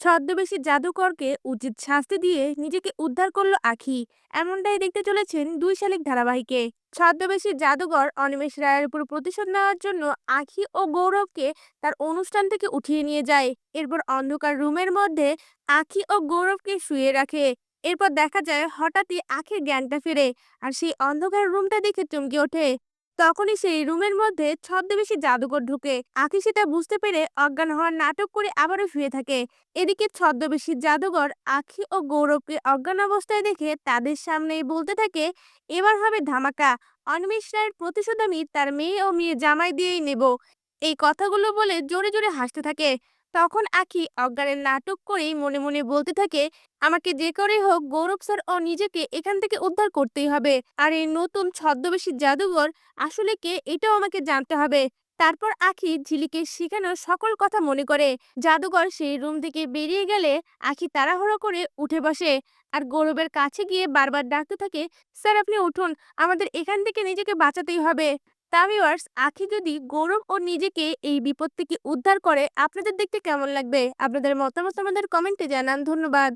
ছদ্মবেশী জাদুকরকে উচিত শাস্তি দিয়ে নিজেকে উদ্ধার করল আখি। এমনটাই দেখতে চলেছেন দুই শালিক ধারাবাহিকে। ছদ্মবেশী জাদুকর অনিমেষ রায়ের উপর প্রতিশোধ নেওয়ার জন্য আখি ও গৌরবকে তার অনুষ্ঠান থেকে উঠিয়ে নিয়ে যায়। এরপর অন্ধকার রুমের মধ্যে আখি ও গৌরবকে শুয়ে রাখে। এরপর দেখা যায় হঠাৎই আখির জ্ঞানটা ফিরে আর সেই অন্ধকার রুমটা দেখে চমকে ওঠে। তখনই সেই রুমের মধ্যে ছদ্মবেশী জাদুকর ঢুকে আখি সেটা বুঝতে পেরে অজ্ঞান হওয়ার নাটক করে আবারও শুয়ে থাকে। এদিকে ছদ্মবেশী জাদুকর আখি ও গৌরবকে অজ্ঞান অবস্থায় দেখে তাদের সামনেই বলতে থাকে, এবার হবে ধামাকা। অনিমেষ রায়ের প্রতিশোধ আমি তার মেয়ে ও মেয়ে জামাই দিয়েই নেব। এই কথাগুলো বলে জোরে জোরে হাসতে থাকে। তখন আখি অজ্ঞানের নাটক করেই মনে মনে বলতে থাকে, আমাকে যে করেই হোক, গৌরব স্যার ও নিজেকে এখান থেকে উদ্ধার করতেই হবে। আর এই নতুন ছদ্মবেশী জাদুঘর, আসলে কে এটাও আমাকে জানতে হবে। তারপর আখি ঝিলিকে শেখানোর সকল কথা মনে করে। জাদুঘর সেই রুম থেকে বেরিয়ে গেলে আখি তাড়াহুড়ো করে উঠে বসে। আর গৌরবের কাছে গিয়ে বারবার ডাকতে থাকে, স্যার, আপনি উঠুন। আমাদের এখান থেকে নিজেকে বাঁচাতেই হবে। তা ভিউয়ার্স আখি যদি গৌরব ও নিজেকে এই বিপদ থেকে উদ্ধার করে, আপনাদের দেখতে কেমন লাগবে? আপনাদের মতামত আমাদের কমেন্টে জানান। ধন্যবাদ।